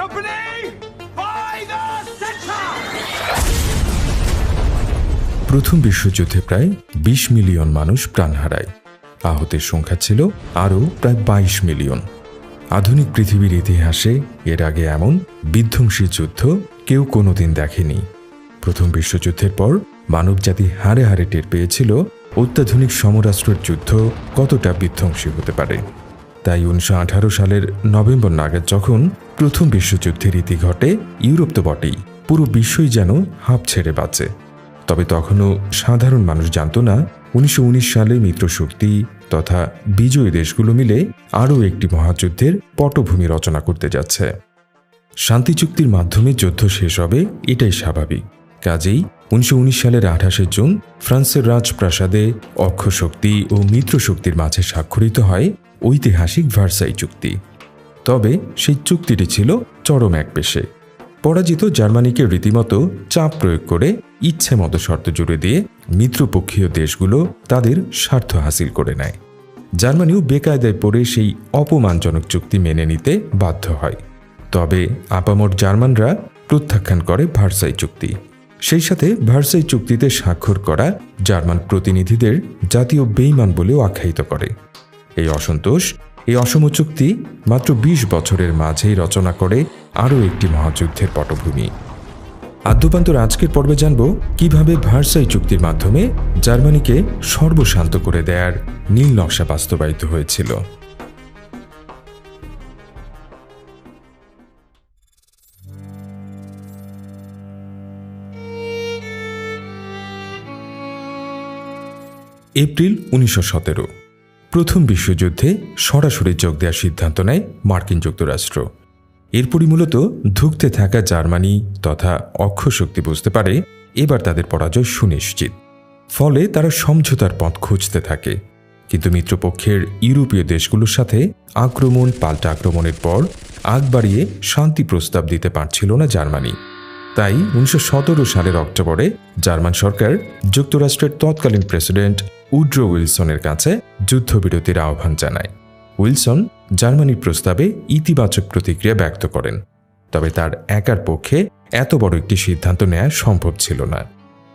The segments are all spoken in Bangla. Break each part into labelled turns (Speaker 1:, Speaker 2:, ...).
Speaker 1: Company, by the!
Speaker 2: প্রথম বিশ্বযুদ্ধে প্রায় ২০ মিলিয়ন মানুষ প্রাণ হারায়। আহতের সংখ্যা ছিল আরও প্রায় ২২ মিলিয়ন। আধুনিক পৃথিবীর ইতিহাসে এর আগে এমন বিধ্বংসী যুদ্ধ কেউ কোনোদিন দেখেনি। প্রথম বিশ্বযুদ্ধের পর মানবজাতি হারে হারে টের পেয়েছিল অত্যাধুনিক সমরাষ্ট্রের যুদ্ধ কতটা বিধ্বংসী হতে পারে। তাই উনিশশো আঠারো সালের নভেম্বর নাগাদ যখন প্রথম বিশ্বযুদ্ধের ইতি ঘটে, ইউরোপ তো বটেই, পুরো বিশ্বই যেন হাঁপ ছেড়ে বাঁচে। তবে তখনও সাধারণ মানুষ জানত না, উনিশশো উনিশ সালে মিত্রশক্তি তথা বিজয়ী দেশগুলো মিলে আরও একটি মহাযুদ্ধের পটভূমি রচনা করতে যাচ্ছে। শান্তি চুক্তির মাধ্যমে যুদ্ধ শেষ হবে, এটাই স্বাভাবিক। কাজেই উনিশশো উনিশ সালের আঠাশে জুন ফ্রান্সের রাজপ্রাসাদে অক্ষশক্তি ও মিত্রশক্তির মাঝে স্বাক্ষরিত হয় ঐতিহাসিক ভার্সাই চুক্তি। তবে সেই চুক্তিটি ছিল চরম এক পেশে। পরাজিত জার্মানিকে রীতিমতো চাপ প্রয়োগ করে ইচ্ছে মতো শর্ত জুড়ে দিয়ে মিত্রপক্ষীয় দেশগুলো তাদের স্বার্থ হাসিল করে নেয়। জার্মানিও বেকায়দায় পড়ে সেই অপমানজনক চুক্তি মেনে নিতে বাধ্য হয়। তবে আপামর জার্মানরা প্রত্যাখ্যান করে ভার্সাই চুক্তি। সেই সাথে ভার্সাই চুক্তিতে স্বাক্ষর করা জার্মান প্রতিনিধিদের জাতীয় বেইমান বলেও আখ্যায়িত করে। এই অসন্তোষ, এই অসম চুক্তি মাত্র ২০ বছরের মাঝেই রচনা করে আরও একটি মহাযুদ্ধের পটভূমি। আদ্যপান্তর আজকের পর্বে জানব কীভাবে ভার্সাই চুক্তির মাধ্যমে জার্মানিকে সর্বশান্ত করে দেয়ার নীল নকশা বাস্তবায়িত হয়েছিল। এপ্রিল উনিশশো সতেরো। প্রথম বিশ্বযুদ্ধে সরাসরি যোগ দেওয়ার সিদ্ধান্ত নেয় মার্কিন যুক্তরাষ্ট্র। এরপরই মূলত ধুঁকতে থাকা জার্মানি তথা অক্ষশক্তি বুঝতে পারে, এবার তাদের পরাজয় সুনিশ্চিত। ফলে তারা সমঝোতার পথ খুঁজতে থাকে। কিন্তু মিত্রপক্ষের ইউরোপীয় দেশগুলোর সাথে আক্রমণ, পাল্টা আক্রমণের পর আগ বাড়িয়ে শান্তি প্রস্তাব দিতে পারছিল না জার্মানি। তাই উনিশশো সতেরো সালের অক্টোবরে জার্মান সরকার যুক্তরাষ্ট্রের তৎকালীন প্রেসিডেন্ট উড্রো উইলসনের কাছে যুদ্ধবিরতির আহ্বান জানায়। উইলসন জার্মানির প্রস্তাবে ইতিবাচক প্রতিক্রিয়া ব্যক্ত করেন। তবে তার একার পক্ষে এত বড় একটি সিদ্ধান্ত নেওয়া সম্ভব ছিল না।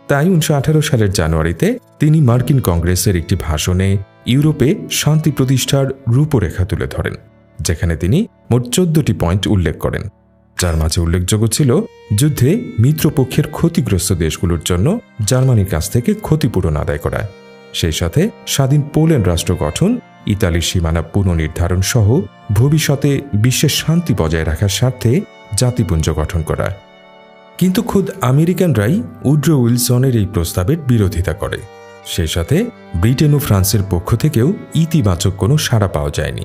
Speaker 2: তাই উনিশশো আঠারো সালের জানুয়ারিতে তিনি মার্কিন কংগ্রেসের একটি ভাষণে ইউরোপে শান্তি প্রতিষ্ঠার রূপরেখা তুলে ধরেন, যেখানে তিনি মোট চোদ্দটি পয়েন্ট উল্লেখ করেন। যার মাঝে উল্লেখযোগ্য ছিল যুদ্ধে মিত্রপক্ষের ক্ষতিগ্রস্ত দেশগুলোর জন্য জার্মানির কাছ থেকে ক্ষতিপূরণ আদায় করা। সেই সাথে স্বাধীন পোল্যান্ড রাষ্ট্র গঠন, ইতালির সীমানা পুনর্নির্ধারণ সহ ভবিষ্যতে বিশ্বের শান্তি বজায় রাখার স্বার্থে জাতিপুঞ্জ গঠন করা। কিন্তু খোদ আমেরিকানরাই উড্রো উইলসনের এই প্রস্তাবের বিরোধিতা করে। সেই সাথে ব্রিটেন ও ফ্রান্সের পক্ষ থেকেও ইতিবাচক কোনো সাড়া পাওয়া যায়নি।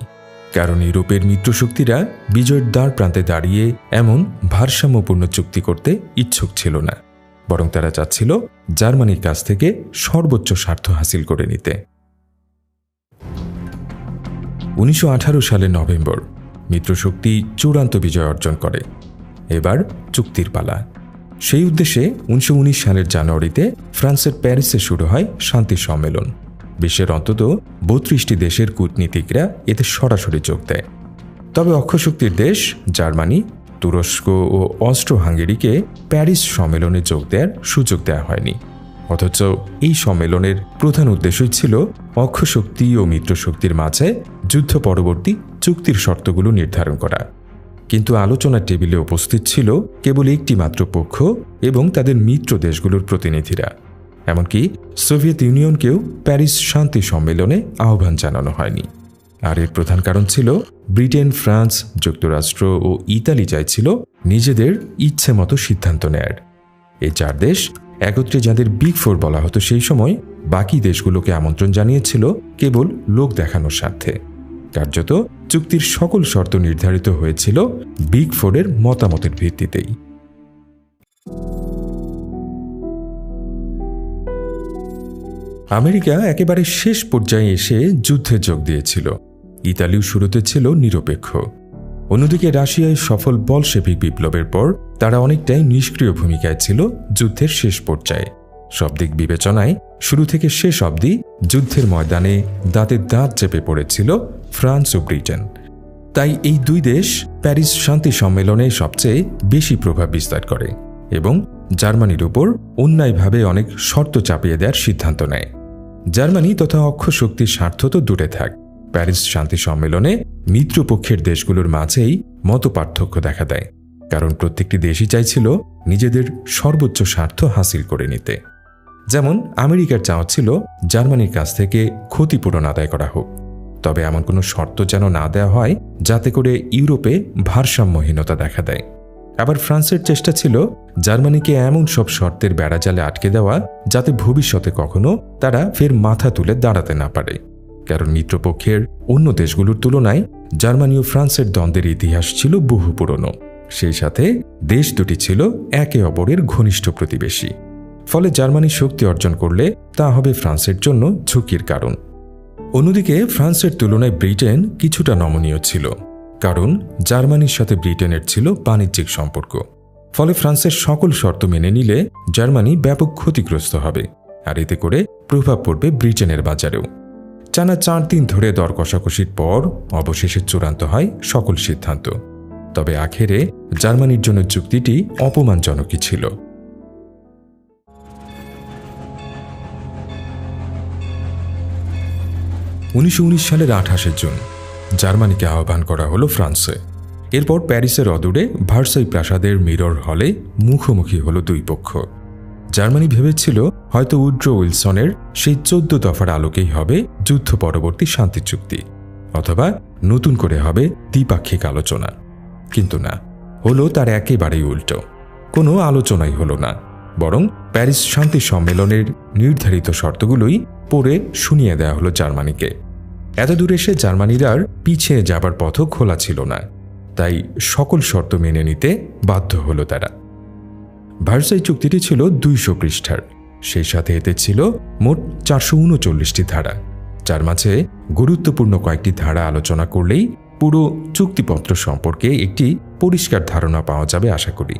Speaker 2: কারণ ইউরোপের মিত্রশক্তিরা বিজয়ের দ্বার প্রান্তে দাঁড়িয়ে এমন ভারসাম্যপূর্ণ চুক্তি করতে ইচ্ছুক ছিল না। বরং তারা চাচ্ছিল জার্মানির কাছ থেকে সর্বোচ্চ স্বার্থ হাসিল করে নিতে। উনিশশো আঠারো সালের নভেম্বর, মিত্রশক্তি চূড়ান্ত বিজয় অর্জন করে। এবার চুক্তির পালা। সেই উদ্দেশ্যে উনিশশো উনিশ সালের জানুয়ারিতে ফ্রান্সের প্যারিসে শুরু হয় শান্তি সম্মেলন। বিশ্বের অন্তত বত্রিশটি দেশের কূটনীতিকরা এতে সরাসরি যোগ দেয়। তবে অক্ষশক্তির দেশ জার্মানি তুরস্ক ও অস্ট্রো হাঙ্গেরিকে প্যারিস সম্মেলনে যোগ দেওয়ার সুযোগ দেওয়া হয়নি। অথচ এই সম্মেলনের প্রধান উদ্দেশ্যই ছিল অক্ষশক্তি ও মিত্রশক্তির মাঝে যুদ্ধ পরবর্তী চুক্তির শর্তগুলো নির্ধারণ করা। কিন্তু আলোচনার টেবিলে উপস্থিত ছিল কেবল একটি মাত্র পক্ষ এবং তাদের মিত্র দেশগুলোর প্রতিনিধিরা। এমনকি সোভিয়েত ইউনিয়নকেও প্যারিস শান্তি সম্মেলনে আহ্বান জানানো হয়নি। আর এর প্রধান কারণ ছিল, ব্রিটেন, ফ্রান্স, যুক্তরাষ্ট্র ও ইতালি চাইছিল নিজেদের ইচ্ছে মতো সিদ্ধান্ত নেয়ার। এই চার দেশ একত্রে যাদের বিগ ফোর বলা হতো সেই সময়, বাকি দেশগুলোকে আমন্ত্রণ জানিয়েছিল কেবল লোক দেখানোর স্বার্থে। কার্যত চুক্তির সকল শর্ত নির্ধারিত হয়েছিল বিগ ফোরের মতামতের ভিত্তিতেই। আমেরিকা একেবারে শেষ পর্যায়ে এসে যুদ্ধে যোগ দিয়েছিল। ইতালিও শুরুতে ছিল নিরপেক্ষ। অন্যদিকে রাশিয়ায় সফল বলশেভিক বিপ্লবের পর তারা অনেকটাই নিষ্ক্রিয় ভূমিকায় ছিল যুদ্ধের শেষ পর্যায়ে। সব দিক বিবেচনায় শুরু থেকে শেষ অবধি যুদ্ধের ময়দানে দাঁতের দাঁত চেপে পড়েছিল ফ্রান্স ও ব্রিটেন। তাই এই দুই দেশ প্যারিস শান্তি সম্মেলনে সবচেয়ে বেশি প্রভাব বিস্তার করে এবং জার্মানির উপর অন্যায়ভাবে অনেক শর্ত চাপিয়ে দেওয়ার সিদ্ধান্ত নেয়। জার্মানি তথা অক্ষ শক্তির স্বার্থ তো দূরে থাক প্যারিস শান্তি সম্মেলনে মিত্রপক্ষের দেশগুলোর মাঝেই মত পার্থক্য দেখা দেয়, কারণ প্রত্যেকটি দেশই চাইছিল নিজেদের সর্বোচ্চ স্বার্থ হাসিল করে নিতে। যেমন আমেরিকার চাওয়া ছিল জার্মানির কাছ থেকে ক্ষতিপূরণ আদায় করা হোক, তবে এমন কোনো শর্ত যেন না দেওয়া হয় যাতে করে ইউরোপে ভারসাম্যহীনতা দেখা দেয়। আবার ফ্রান্সের চেষ্টা ছিল জার্মানিকে এমন সব শর্তের বেড়াজালে আটকে দেওয়া যাতে ভবিষ্যতে কখনো তারা ফের মাথা তুলে দাঁড়াতে না পারে। কারণ মিত্রপক্ষের অন্য দেশগুলোর তুলনায় জার্মানি ও ফ্রান্সের দ্বন্দ্বের ইতিহাস ছিল বহু পুরনো। সেই সাথে দেশ দুটি ছিল একে অপরের ঘনিষ্ঠ প্রতিবেশী। ফলে জার্মানি শক্তি অর্জন করলে তা হবে ফ্রান্সের জন্য ঝুঁকির কারণ। অন্যদিকে ফ্রান্সের তুলনায় ব্রিটেন কিছুটা নমনীয় ছিল, কারণ জার্মানির সাথে ব্রিটেনের ছিল বাণিজ্যিক সম্পর্ক। ফলে ফ্রান্সের সকল শর্ত মেনে নিলে জার্মানি ব্যাপক ক্ষতিগ্রস্ত হবে, আর এতে করে প্রভাব পড়বে ব্রিটেনের বাজারেও। টানা চার দিন ধরে দর কষাকষির পর অবশেষে চূড়ান্ত হয় সকল সিদ্ধান্ত। তবে আখেরে জার্মানির জন্য চুক্তিটি অপমানজনকই ছিল। উনিশশো উনিশ সালের আঠাশে জুন জার্মানিকে আহ্বান করা হলো ফ্রান্সে। এরপর প্যারিসের অদূরে ভার্সাই প্রাসাদের মিরর হলে মুখোমুখি হলো দুই পক্ষ। জার্মানি ভেবেছিল হয়তো উড্রো উইলসনের সেই চোদ্দ দফার আলোকেই হবে যুদ্ধ পরবর্তী শান্তি চুক্তি, অথবা নতুন করে হবে দ্বিপাক্ষিক আলোচনা। কিন্তু না, হলো তার একেবারেই উল্টো। কোনো আলোচনাই হলো না, বরং প্যারিস শান্তি সম্মেলনের নির্ধারিত শর্তগুলোই পড়ে শুনিয়ে দেওয়া হলো জার্মানিকে। এত দূর এসে জার্মানির আর পিছিয়ে যাবার পথও খোলা ছিল না, তাই সকল শর্ত মেনে নিতে বাধ্য হলো তারা। ভার্সাই চুক্তিটি ছিল দুইশো পৃষ্ঠার। সেই সাথে এতে ছিল মোট চারশো উনচল্লিশটি ধারা। যার মাঝে গুরুত্বপূর্ণ কয়েকটি ধারা আলোচনা করলেই পুরো চুক্তিপত্র সম্পর্কে একটি পরিষ্কার ধারণা পাওয়া যাবে আশা করি।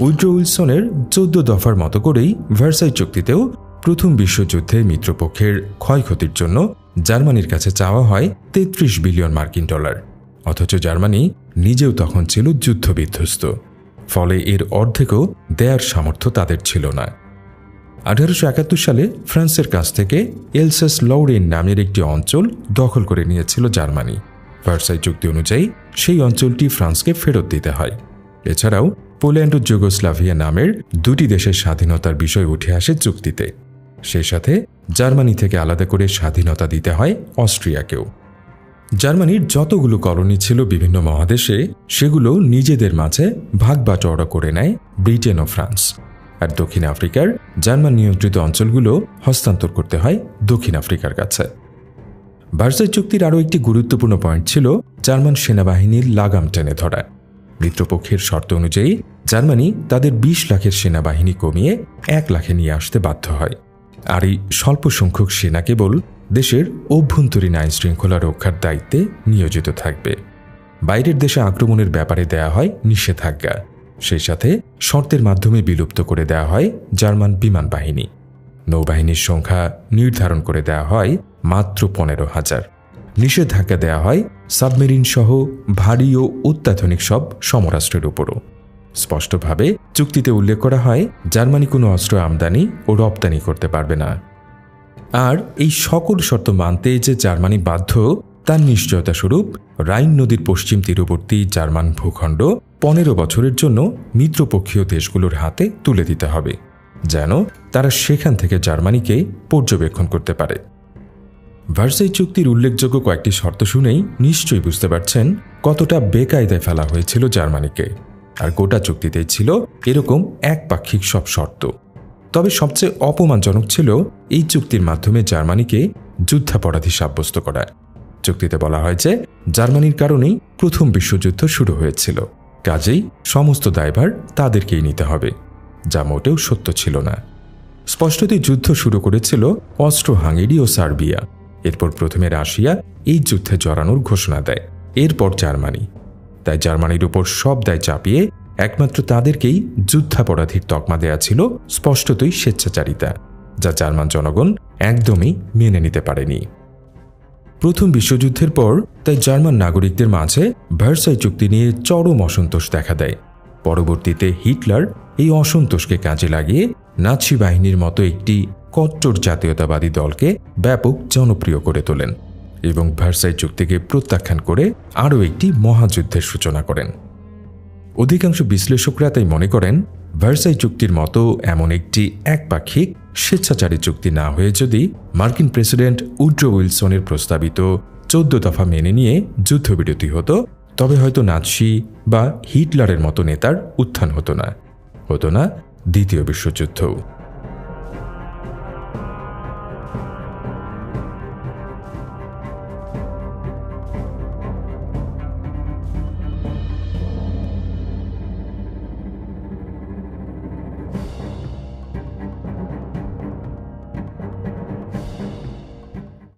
Speaker 2: উইড্রো উইলসনের চোদ্দ দফার মতো করেই ভার্সাই চুক্তিতেও প্রথম বিশ্বযুদ্ধে মিত্রপক্ষের ক্ষয়ক্ষতির জন্য জার্মানির কাছে চাওয়া হয় তেত্রিশ বিলিয়ন মার্কিন ডলার। অথচ জার্মানি নিজেও তখন ছিল যুদ্ধবিধ্বস্ত। ফলে এর অর্ধেকও দেয়ার সামর্থ্য তাদের ছিল না। আঠারোশো একাত্তর সালে ফ্রান্সের কাছ থেকে এলসাস লৌরেন নামের একটি অঞ্চল দখল করে নিয়েছিল জার্মানি। ভার্সাই চুক্তি অনুযায়ী সেই অঞ্চলটি ফ্রান্সকে ফেরত দিতে হয়। এছাড়াও পোল্যান্ড ও যুগোস্লাভিয়া নামের দুটি দেশের স্বাধীনতার বিষয় উঠে আসে চুক্তিতে। সেই সাথে জার্মানি থেকে আলাদা করে স্বাধীনতা দিতে হয় অস্ট্রিয়াকেও। জার্মানির যতগুলো কলোনি ছিল বিভিন্ন মহাদেশে, সেগুলো নিজেদের মাঝে ভাগ বাটোয়ারা করে নেয় ব্রিটেন ও ফ্রান্স। আর দক্ষিণ আফ্রিকার জার্মান নিয়ন্ত্রিত অঞ্চলগুলো হস্তান্তর করতে হয় দক্ষিণ আফ্রিকার কাছে। ভার্সাই চুক্তির আরও একটি গুরুত্বপূর্ণ পয়েন্ট ছিল জার্মান সেনাবাহিনীর লাগাম টেনে ধরা। মিত্রপক্ষের শর্ত অনুযায়ী জার্মানি তাদের বিশ লাখের সেনাবাহিনী কমিয়ে এক লাখে নিয়ে আসতে বাধ্য হয়। আর এই স্বল্প সংখ্যক সেনা কেবল দেশের অভ্যন্তরীণ আইন শৃঙ্খলা রক্ষার দায়িত্বে নিয়োজিত থাকবে। বাইরের দেশে আক্রমণের ব্যাপারে দেয়া হয় নিষেধাজ্ঞা। সেই সাথে শর্তের মাধ্যমে বিলুপ্ত করে দেওয়া হয় জার্মান বিমান বাহিনী। নৌবাহিনীর সংখ্যা নির্ধারণ করে দেওয়া হয় মাত্র পনেরো হাজার। নিষেধাজ্ঞা দেওয়া হয় সাবমেরিন সহ ভারী ও অত্যাধুনিক সব সমরাষ্ট্রের উপরও। স্পষ্টভাবে চুক্তিতে উল্লেখ করা হয়, জার্মানি কোনো অস্ত্র আমদানি ও রপ্তানি করতে পারবে না। আর এই সকল শর্ত মানতে যে জার্মানি বাধ্য, তার নিশ্চয়তা স্বরূপ রাইন নদীর পশ্চিম তীরবর্তী জার্মান ভূখণ্ড পনেরো বছরের জন্য মিত্রপক্ষীয় দেশগুলোর হাতে তুলে দিতে হবে, যেন তারা সেখান থেকে জার্মানিকে পর্যবেক্ষণ করতে পারে। ভার্সাই চুক্তির উল্লেখযোগ্য কয়েকটি শর্ত শুনেই নিশ্চয়ই বুঝতে পারছেন কতটা বেকায়দায় ফেলা হয়েছিল জার্মানিকে, আর গোটা চুক্তিতেই ছিল এরকম একপাক্ষিক সব শর্ত। তবে সবচেয়ে অপমানজনক ছিল এই চুক্তির মাধ্যমে জার্মানিকে যুদ্ধাপরাধী সাব্যস্ত করা চুক্তিতে বলা হয় যে জার্মানির কারণেই প্রথম বিশ্বযুদ্ধ শুরু হয়েছিল। কাজেই সমস্ত দায়ভার তাদেরকেই নিতে হবে, যা মোটেও সত্য ছিল না। স্পষ্টতই যুদ্ধ শুরু করেছিল অস্ট্রো হাঙ্গেরি ও সার্বিয়া। এরপর প্রথমে রাশিয়া এই যুদ্ধে জড়ানোর ঘোষণা দেয়, এরপর জার্মানি। তাই জার্মানির উপর সব দায় চাপিয়ে একমাত্র তাদেরকেই যুদ্ধাপরাধীর তকমা দেয়া ছিল স্পষ্টতই স্বেচ্ছাচারিতা, যা জার্মান জনগণ একদমই মেনে নিতে পারেনি। প্রথম বিশ্বযুদ্ধের পর তাই জার্মান নাগরিকদের মাঝে ভার্সাই চুক্তি নিয়ে চরম অসন্তোষ দেখা দেয়। পরবর্তীতে হিটলার এই অসন্তোষকে কাজে লাগিয়ে নাৎসি বাহিনীর মতো একটি কট্টর জাতীয়তাবাদী দলকে ব্যাপক জনপ্রিয় করে তোলেন এবং ভার্সাই চুক্তিকে প্রত্যাখ্যান করে আরও একটি মহাযুদ্ধের সূচনা করেন। অধিকাংশ বিশ্লেষকরা তাই মনে করেন, ভার্সাই চুক্তির মতো এমন একটি একপাক্ষিক স্বেচ্ছাচারী চুক্তি না হয়ে যদি মার্কিন প্রেসিডেন্ট উড্রো উইলসনের প্রস্তাবিত চোদ্দ দফা মেনে নিয়ে যুদ্ধবিরতি হতো, তবে হয়তো নাৎসি বা হিটলারের মতো নেতার উত্থান হতো না। হতো না দ্বিতীয় বিশ্বযুদ্ধও।